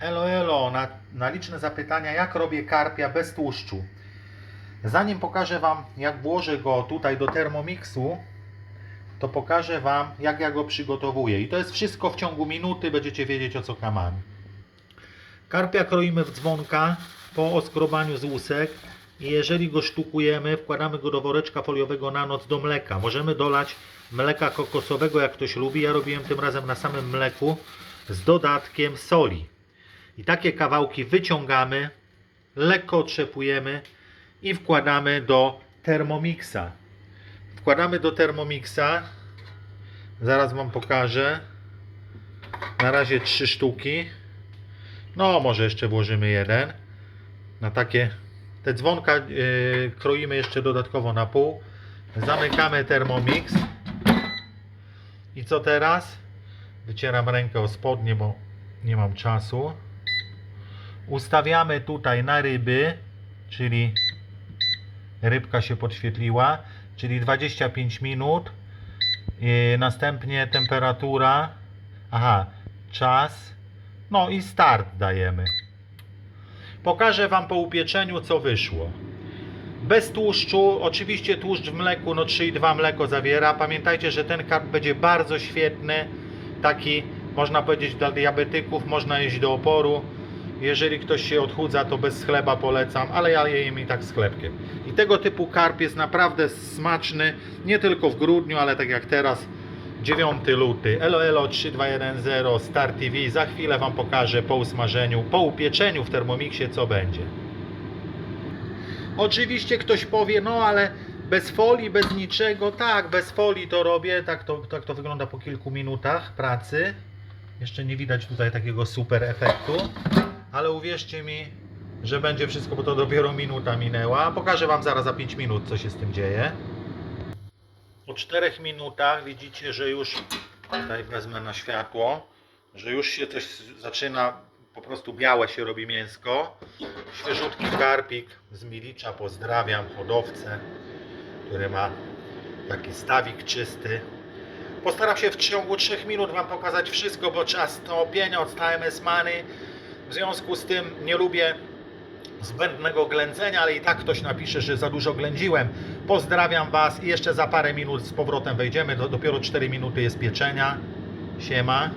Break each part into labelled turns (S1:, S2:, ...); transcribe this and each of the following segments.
S1: Elo, elo, na, na liczne zapytania, jak robię karpia bez tłuszczu. Zanim pokażę Wam, jak włożę go tutaj do Thermomixu, to pokażę Wam, jak ja go przygotowuję. I to jest wszystko w ciągu minuty, będziecie wiedzieć o co kamami. Karpia kroimy w dzwonka po oskrobaniu z łusek i jeżeli go sztukujemy, wkładamy go do woreczka foliowego na noc do mleka. Możemy dolać mleka kokosowego, jak ktoś lubi. Ja robiłem tym razem na samym mleku z dodatkiem soli. I takie kawałki wyciągamy, lekko otrzepujemy i wkładamy do Thermomixa. Wkładamy do Thermomixa. Zaraz Wam pokażę. Na razie trzy sztuki. No, może jeszcze włożymy jeden. Na takie. Te dzwonka yy, kroimy jeszcze dodatkowo na pół. Zamykamy Thermomix. I co teraz? Wycieram rękę o spodnie, bo nie mam czasu. Ustawiamy tutaj na ryby, czyli rybka się podświetliła, czyli 25 minut. Następnie temperatura. Aha, czas. No i start dajemy. Pokażę Wam po upieczeniu, co wyszło. Bez tłuszczu, oczywiście tłuszcz w mleku, no 3,2 mleko zawiera. Pamiętajcie, że ten karp będzie bardzo świetny, taki można powiedzieć dla diabetyków, można jeść do oporu. Jeżeli ktoś się odchudza, to bez chleba polecam, ale ja je jem i tak z chlebkiem. I tego typu karp jest naprawdę smaczny, nie tylko w grudniu, ale tak jak teraz, 9 luty. Elo Elo 3210 Star TV. Za chwilę Wam pokażę po usmażeniu, po upieczeniu w Thermomixie, co będzie. Oczywiście ktoś powie, no ale bez folii, bez niczego. Tak, bez folii to robię. Tak to, tak to wygląda po kilku minutach pracy. Jeszcze nie widać tutaj takiego super efektu. Ale uwierzcie mi, że będzie wszystko, bo to dopiero minuta minęła. Pokażę Wam zaraz za 5 minut, co się z tym dzieje. Po 4 minutach widzicie, że już tutaj wezmę na światło, że już się coś zaczyna, po prostu białe się robi mięsko. Świeżutki karpik z Milicza, pozdrawiam hodowcę, który ma taki stawik czysty. Postaram się w ciągu 3 minut Wam pokazać wszystko, bo czas to pieniądz, time money. W związku z tym nie lubię zbędnego ględzenia, ale i tak ktoś napisze, że za dużo ględziłem. Pozdrawiam Was i jeszcze za parę minut z powrotem wejdziemy. Do, dopiero 4 minuty jest pieczenia. Siema.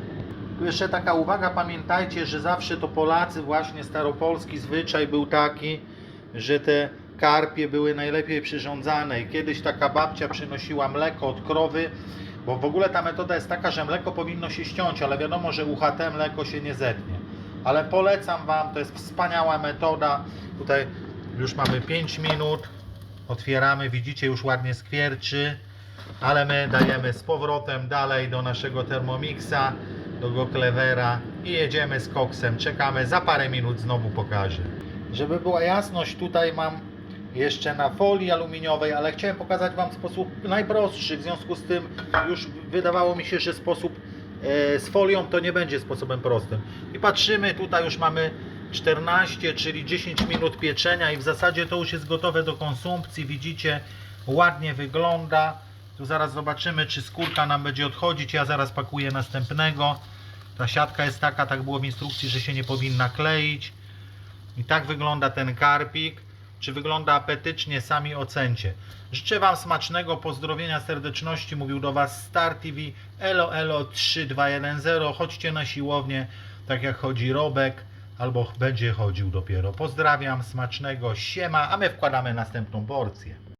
S1: Tu jeszcze taka uwaga, pamiętajcie, że zawsze to Polacy, właśnie staropolski zwyczaj był taki, że te karpie były najlepiej przyrządzane i kiedyś taka babcia przynosiła mleko od krowy, bo w ogóle ta metoda jest taka, że mleko powinno się ściąć, ale wiadomo, że UHT mleko się nie zetnie. Ale polecam Wam, to jest wspaniała metoda. Tutaj już mamy 5 minut, otwieramy, widzicie, już ładnie skwierczy, ale my dajemy z powrotem dalej do naszego Thermomixa, do Goclevera i jedziemy z koksem. Czekamy, za parę minut znowu pokażę. Żeby była jasność, tutaj mam jeszcze na folii aluminiowej, ale chciałem pokazać Wam sposób najprostszy, w związku z tym już wydawało mi się, że sposób z folią to nie będzie sposobem prostym. I patrzymy, tutaj już mamy 14, czyli 10 minut pieczenia i w zasadzie to już jest gotowe do konsumpcji. Widzicie, ładnie wygląda. Tu zaraz zobaczymy, czy skórka nam będzie odchodzić. Ja zaraz pakuję następnego. Ta siatka jest taka, tak było w instrukcji, że się nie powinna kleić. I tak wygląda ten karpik. Czy wygląda apetycznie, sami ocencie. Życzę Wam smacznego pozdrowienia serdeczności. Mówił do Was Star TV Elo Elo 3210. Chodźcie na siłownię, tak jak chodzi Robek, albo będzie chodził dopiero. Pozdrawiam, smacznego, siema, a my wkładamy następną porcję.